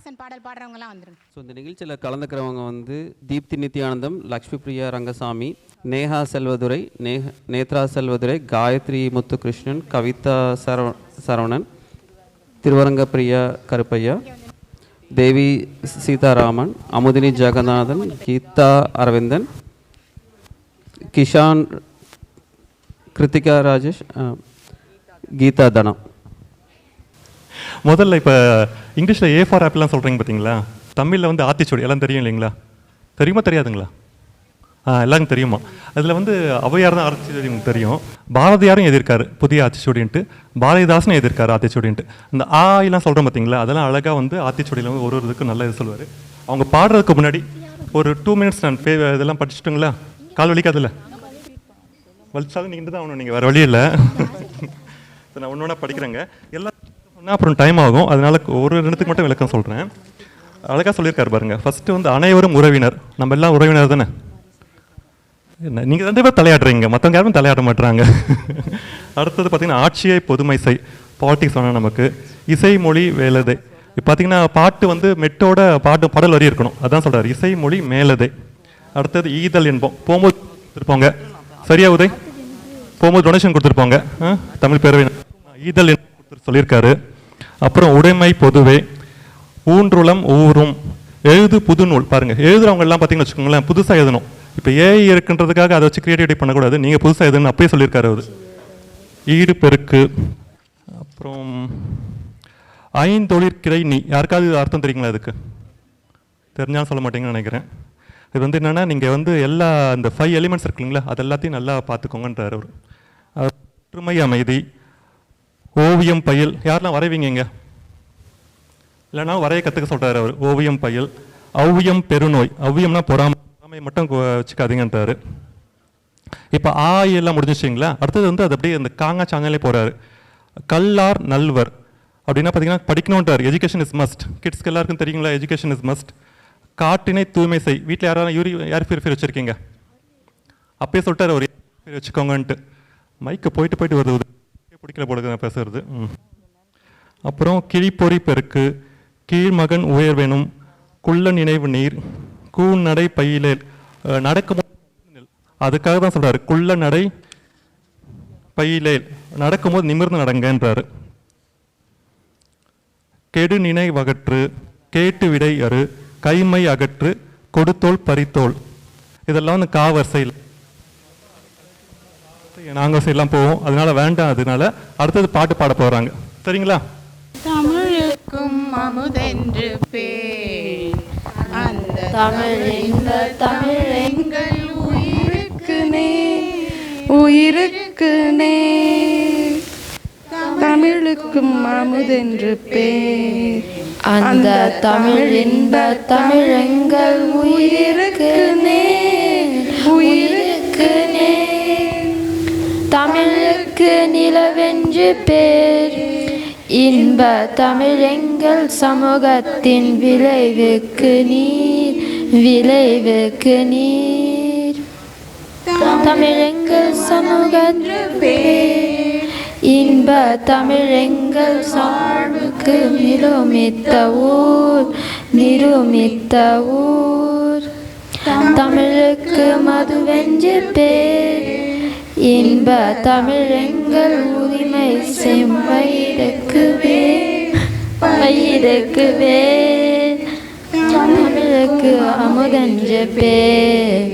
கண்ணதாசன் பாடல் பாடுறவங்கலாம் வந்துருங்க. ஸோ இந்த நிகழ்ச்சியில் கலந்துக்கிறவங்க வந்து தீப்தி நித்யானந்தம் லக்ஷ்மி பிரியா ரங்கசாமி நேஹா செல்வதுரை நேஹ நேத்ரா செல்வதுரை காயத்ரி முத்துகிருஷ்ணன் கவிதா சரவ சரவணன் திருவரங்க பிரியா கருப்பையா தேவி சீதாராமன் அமுதினி ஜெகநாதன் கீதா அரவிந்தன் கிஷான் கிருத்திகா ராஜேஷ் கீதா தனம். முதல்ல இப்போ இங்கிலீஷில் ஏ ஃபார் ஆப்பிள்லாம் சொல்கிறீங்க பார்த்தீங்களா தமிழில் வந்து ஆத்திச்சூடி எல்லாம் தெரியும் இல்லைங்களா? தெரியுமா தெரியாதுங்களா? ஆ எல்லாருக்கும் தெரியுமா? அதில் வந்து அவையார் தான் ஆத்திச்சூடி உங்களுக்கு தெரியும். பாரதியாரும் எதிர்க்காரு புதிய ஆத்திச்சூடின்ட்டு. பாரதிதாசனும் எதிர்க்காரு ஆத்திச்சூடின்ட்டு. இந்த ஆயெல்லாம் சொல்கிறேன் சொல்கிறோம் பார்த்தீங்களா அதெல்லாம் அழகாக வந்து ஆத்திச்சூடியில் வந்து ஒரு ஒரு இதுக்கும் நல்ல இது சொல்லுவார். அவங்க பாடுறதுக்கு முன்னாடி ஒரு டூ மினிட்ஸ் நான் பே இதெல்லாம் படிச்சுட்டுங்களா? கால் வலிக்காதுல்ல? வலிச்சாலும் நீங்கள் தான் ஆகணும் நீங்கள் வேறு வழி இல்லை. நான் ஒன்று ஒன்றா படிக்கிறேங்க. எல்லாம் சொன்னால் அப்புறம் டைம் ஆகும். அதனால ஒரு ரெண்டுத்துக்கு மட்டும் விளக்கம் சொல்கிறேன் அழகாக சொல்லியிருக்காரு பாருங்க. ஃபஸ்ட்டு வந்து அனைவரும் உறவினர். நம்ம எல்லாம் உறவினர் தானே? என்ன? நீங்கள் ரெண்டு பேர் தலையாடுறீங்க மற்றவங்க யாரும் தலையாட மாட்டுறாங்க அடுத்தது பார்த்தீங்கன்னா ஆட்சியை பொதுமை இசை பாலிட்டிக்ஸ் வேணும் நமக்கு. இசை மொழி வேலதை இப்போ பார்த்தீங்கன்னா பாட்டு வந்து மெட்டோட பாட்டு பாடல் வரி இருக்கணும். அதான் சொல்கிறார் இசை மொழி மேலதை. அடுத்தது ஈதல் என்போம் போகும்போது கொடுத்துருப்போங்க. சரியா உதய்? போகும்போது டொனேஷன் கொடுத்துருப்பாங்க. ஆ? தமிழ் பேரவை ஈதல் என்போம் சொல்லியிருக்காரு. அப்புறம் உடைமை பொதுவே ஊன்றுளம் ஊரும் எழுது புதுநூல் பாருங்க எழுதுறவங்க எல்லாம் பார்த்தீங்கன்னு வச்சுக்கோங்களேன் புதுசாக எழுதணும். இப்போ ஏஐ இருக்குன்றதுக்காக அதை வச்சு கிரியேட்டிவிட்டி பண்ணக்கூடாது. நீங்கள் புதுசாக எழுதுன்னு அப்பயே சொல்லியிருக்காரு அவர். ஈடு பெருக்கு அப்புறம் ஐந்தொழிற்கிரை நீ. யாருக்காவது அர்த்தம் தெரியுங்களா அதுக்கு தெரிஞ்சாலும் சொல்ல மாட்டீங்கன்னு நினைக்கிறேன். இது வந்து என்னென்னா நீங்கள் வந்து எல்லா இந்த ஃபைவ் எலிமெண்ட்ஸ் இருக்குங்களா அது எல்லாத்தையும் நல்லா பார்த்துக்கோங்கன்றார் அவர். ஒற்றுமை அமைதி ஓவியம் பயில். யாரெல்லாம் வரைவீங்க இங்கே? இல்லைனா வரைய கற்றுக்க சொல்கிறாரு அவர். ஓவியம் பயில். ஔவியம் பெருநோய். ஔவியம்னா பொறாமை. பொறாமையை மட்டும் வச்சுக்காதீங்கன்றாரு. இப்போ ஆ எல்லாம் முடிஞ்சிச்சிங்களா அடுத்தது வந்து அது அப்படியே இந்த காங்கா சாங்காலே போகிறாரு கல்லார் நல்வர். அப்படின்னா பார்த்தீங்கன்னா படிக்கணுன்றார். எஜுகேஷன் இஸ் மஸ்ட் கிட்ஸ்க்கு எல்லாருக்கும் தெரியுங்களா? எஜுகேஷன் இஸ் மஸ்ட் காட்டினை தூய்மை செய். வீட்டில் யாராவது யூரி ஏர் பியூரிஃபையர் வச்சுருக்கீங்க? அப்பயே சொல்லிட்டார் அவர். வச்சுக்கோங்கன்ட்டு. மைக்கு போயிட்டு போயிட்டு வருது. பிடிக்கல போல நான் பேசுறது. ம். அப்புறம் கிழிப்பொறி பெருக்கு கீழ்மகன் உயர்வெனும் குள்ள நினைவு நீர் கூ நடை பையிலே நடக்கும் அதுக்காக தான் சொல்றாரு. குள்ள நடை பையிலே நடக்கும்போது நிமிர்ந்து நடங்கன்றாரு. கெடு நினைவகற்று கேட்டு விடை அறு கைமை அகற்று கொடுத்தோல் பறித்தோல் இதெல்லாம் வந்து கா நாங்கள் சைட்லாம் போவோம். அதனால வேண்டாம். அதனால அடுத்தது பாட்டு பாட போறாங்க. சரிங்களா? தமிழுக்கும் அமுதென்று பேர். அந்த தமிழ் இந்த தமிழ் எங்கள் உயிருக்கு நே உயிருக்கு நே தமிழுக்கும் அமுதென்று பேர். அந்த தமிழ் இன்ப தமிழ் எங்கள் உயிருக்கு நே உயிர் தமிழுக்கு நிலவென்று பேர். இன்ப தமிழ் எங்கள் சமூகத்தின் விளைவுக்கு நீர் விளைவுக்கு நீர். தமிழ் எங்கள் சமூகத்தின் பேர். இன்ப தமிழ் எங்கள் சார்புக்கு நிருமித்த ஊர் நிருமித்த ஊர். தமிழுக்கு மதுவென்று பேர். இன்ப தமிழெங்கள் உரிமை செம்பயிருக்கு வேர் தமிழுக்கு அமுதென்று பேர்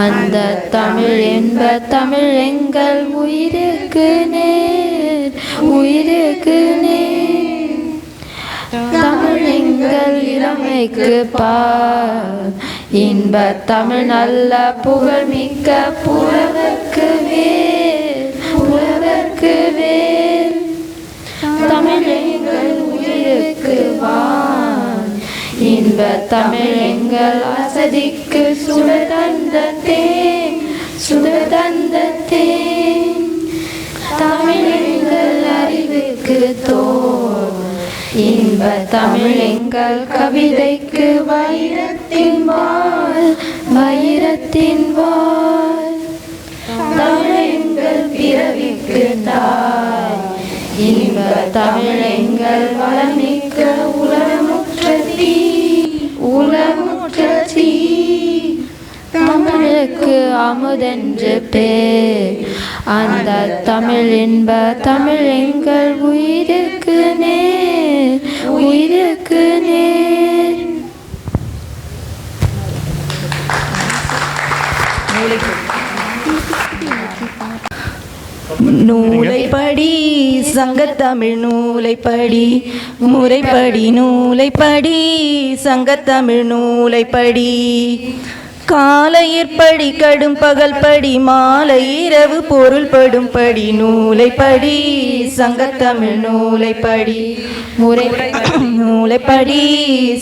அந்த தமிழ் என்ப தமிழ் எங்கள் உயிருக்கு நேர் உயிருக்கு நேர். தமிழ் எங்கள் இளமைக்கு பார் இன்ப தமிழ் நல்ல புகழ் மிக்க புலவர்க்கு வேர் புலவர்க்கு வேல் தமிழ் எங்கள் உயிருக்கு வான். இன்ப தமிழ் எங்கள் அசதிக்கு சுடர் தந்த தேன் சுடர் தந்த தேன். தமிழ் எங்கள் அறிவுக்கு தோல் இன்ப தமிழ் எங்கள் கவிதைக்கு வைரத்தின் வால் வைரத்தின் வால் தமிழ் எங்கள் பிறவிக்கு தாய் இன்ப தமிழ் எங்கள் வளமிக்க உலகமுற்ற தீ உலகமுற்ற தீ. தமிழுக்கு அமுதென்று பேர் அந்த தமிழ் இன்ப தமிழ் எங்கள் உயிருக்கு நேர் உயிருக்கு நேர். நூலைப்படி சங்கத்தமிழ் நூலைப்படி முறைப்படி நூலைப்படி சங்கத்தமிழ் நூலைப்படி. காலையிற்படி கடும் பகல் படி மாலை இரவு பொருள் படும்படி நூலைப்படி சங்கத்தமிழ் நூலைப்படி முறை நூலைப்படி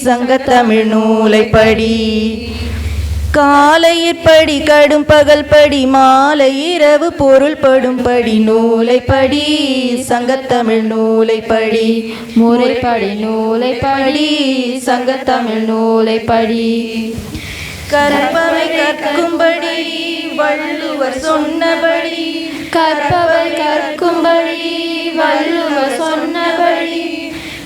சங்கத்தமிழ் நூலைப்படி காலையிற்படி கடும் பகல் படி மாலை இரவு பொருள் படும்படி நூலைப்படி சங்கத்தமிழ் நூலைப்படி முறைப்படி நூலைப்படி சங்கத்தமிழ் நூலைப்படி கற்பவை கற்கும்படி வள்ளுவர் சொன்னபடி. கற்பவை கற்கும்படி வள்ளுவர் சொன்னபடி.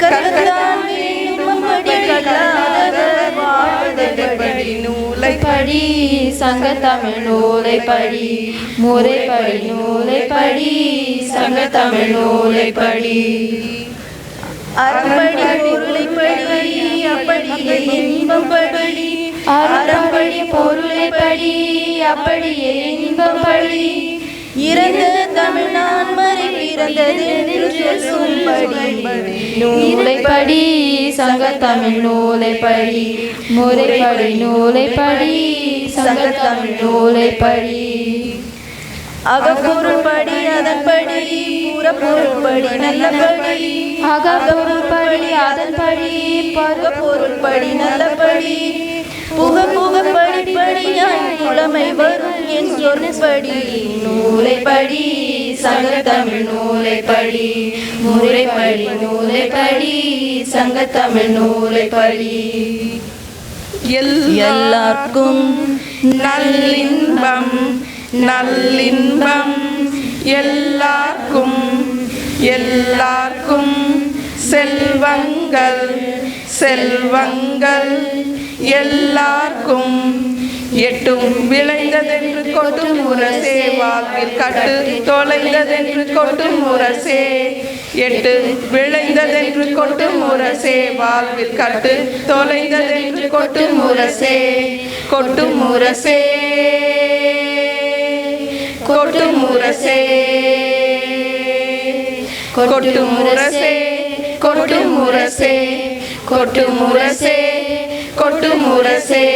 கற்கத்தான் வேண்டும்படி கல்லாதவர் வாழ்வதென்படி நூலைப்படி சங்கத்தமிழ் நூலைப்படி முறைப்படி நூலைப்படி சங்கத்தமிழ் நூலைப்படி அறம்படி பொருளைப்படி அப்படியே இன்பம் படி அறப்படி பொருளைப்படி அப்படியே இன்பம் படி இறந்த தமிழ்நான் மறை பிறந்தது என்று சொல்லும்படி. நூலைப்படி சங்கத்தமிழ் நூலைப்படி. முறைப்படி நூலைப்படி சங்கத்தமிழ் நூலைப்படி. அகப்பொருள்படி அதன்படி புறப்பொருள்படி நல்லபடி. அகப்பொருள்படி அதன்படி பொருள்படி நல்லபடி. புக புக படிப்படியாய் புலமை வரும் என் சொன்னபடி நூலைப்படி சங்கத்தமிழ் நூலைப்படி. முறைப்படி நூலைப்படி சங்கத்தமிழ் நூலைப்படி. எல்லாருக்கும் நல்லின்பம் நல்லின்பம். எல்லாருக்கும் எல்லாருக்கும் செல்வங்கள் செல்வங்கள். எல்லாருக்கும் எட்டும் விளைந்ததென்று கொட்டும் முரசே வாக்கில் கட்டு தொலைந்ததென்று கொட்டும் முரசே எட்டு விளைந்ததென்று கொட்டும் முரசே வாழ்வில் கட்டு தொலைந்ததென்று கொட்டும் முரசே கொட்டும் முரசே கொட்டும் முரசே கொட்டும் முரசே கொட்டும் முரசே கொட்டும் முரசே கொட்டும் முரசே.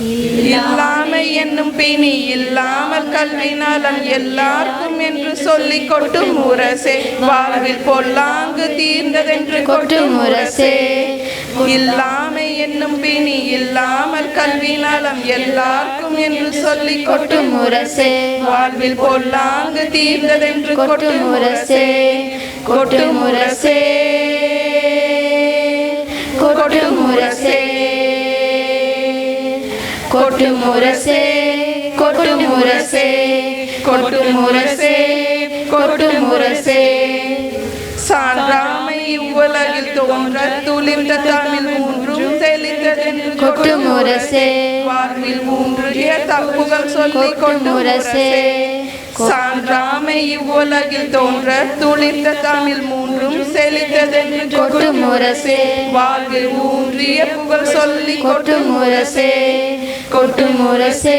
இல்லாமை என்னும் பிணி இல்லாமல் கல்வி நலம் எல்லாருக்கும் என்று சொல்லி கொட்டும் முரசே. வாழ்வில் பொல்லாங்கு தீர்ந்ததென்று கொட்டும் முரசே. இல்லாமை என்னும் பிணி இல்லாமல் கல்வி நலம் எல்லாருக்கும் என்று சொல்லி கொட்டும் முரசே. வாழ்வில் பொல்லாங்கு தீர்ந்ததென்று கொட்டும் முரசே. கொட்டும் முரசே. கொட்டும் முரசே. கொட்டு முரசே கொட்டு முரசே. கொட்டு முரசே கொட்டு முரசே. சான்றாமை இவ்வுலகில் தோன்ற துளிர்ந்த தமிழ் மூன்றும் தெளிந்ததென்று கொட்டு முரசே. வாழ்வில் ஊன்றிய தப்புகள் சொல்லி கொண்டு முரசே. சான்றாமை இவ்வுலகில் தோன்ற துளிர்ந்த தமிழ் மூன்றும் செழித்ததென்று கொட்டு முரசே. வாழ்வில் ஊன்றிய புகழ் சொல்லி கொட்டு முரசே. கொட்டு முரசே.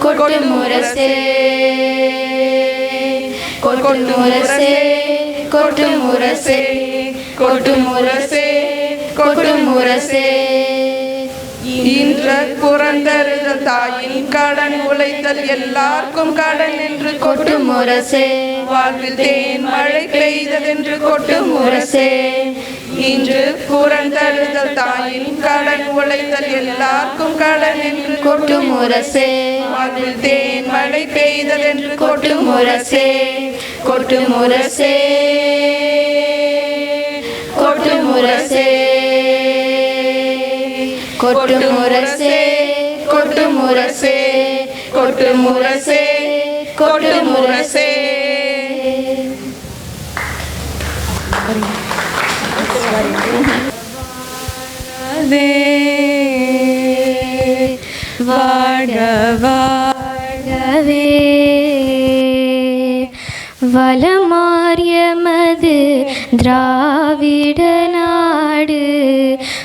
கொட்டு முரசே. கொட்டு முரசே. கொட்டு முரசே. கொட்டு முரசே. கொட்டு முரசே. இன்ற புறந்தருதல் தாயின் கடன் உழைத்தல் எல்லாருக்கும் கடன் என்று கொட்டு முரசே. வாழ்வில் தேன் மழை பெய்ததென்று கொட்டு முரசே. இன்று புறந்தழுதல் தாயின் கடன் உழைத்தல் எல்லாருக்கும் கடன் என்று கொட்டு முரசே. வாழ்வில் தேன் மழை பெய்ததென்று கொட்டு முரசே. கொட்டு முரசே. கொட்டு முரசே. கொட்டு முரசே கொட்டு முரசே கொட்டு முரசே கொட்டு முரசே. வாழ்கவே வலமாரியமது திராவிட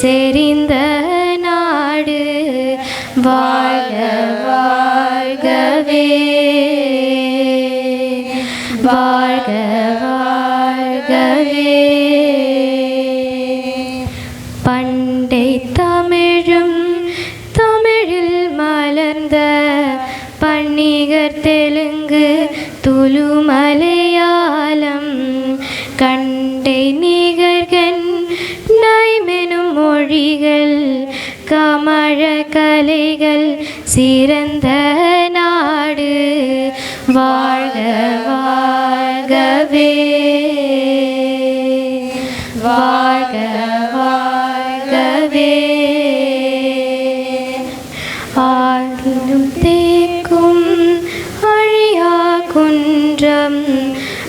செறிந்த நாடு வாழ வாழ்கவே. கலைகள் சிறந்த நாடு. வாழ்க வாழ்கவே. வாழ்க வாழ்கவே. ஆளும் தேக்கும் அழியா குன்றம்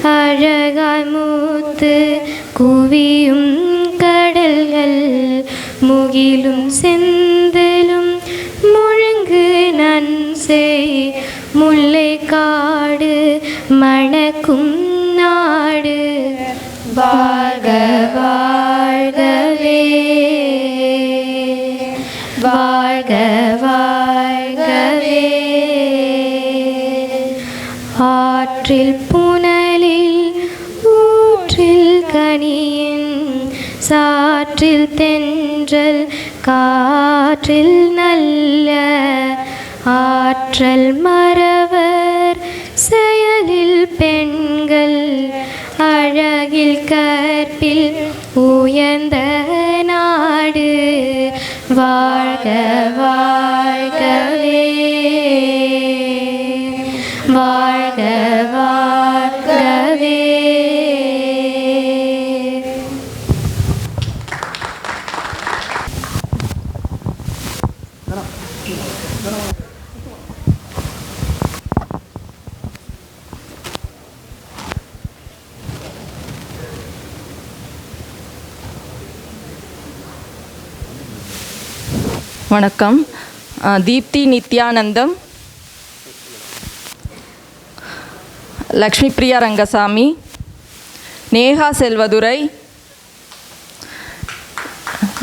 அழகாய் மூத்து குவியும் கடல்கள் முகிலும் சென்று காற்றில் புனலில் ஊற்றில் கனியின் சாற்றில் தென்றல் காற்றில் நல்ல ஆற்றல் மறவர். செயலில் பெண்கள் அழகில் கற்பில் உயர்ந்த நாடு. வாழ்க வாழ்கவே வாழ்க வாழ்கவே வணக்கம் தீப்தி நித்யானந்தம் லக்ஷ்மி பிரியா ரங்கசாமி நேஹா செல்வதுரை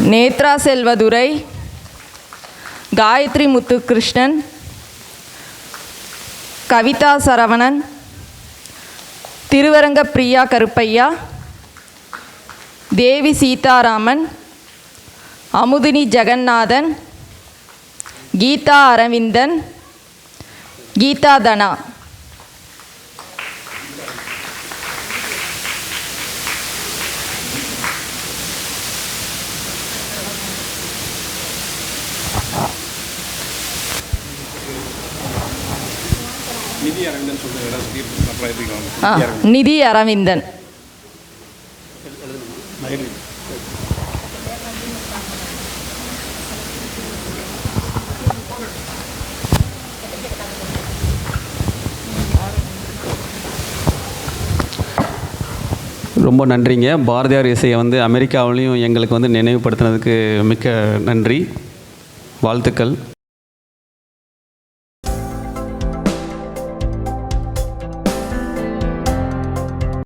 நேத்ரா செல்வதுரை காயத்ரி முத்துகிருஷ்ணன் கவிதா சரவணன் திருவரங்க பிரியா கருப்பையா தேவி சீதாராமன் அமுதினி ஜெகநாதன் கீதா அரவிந்தன் கீதா தனா ஆ, நிதி அரவிந்தன். ரொம்ப நன்றிங்க. பாரதியார் இசையை வந்து அமெரிக்காவிலையும் எங்களுக்கு வந்து நினைவுபடுத்தினதுக்கு மிக்க நன்றி. வாழ்த்துக்கள்.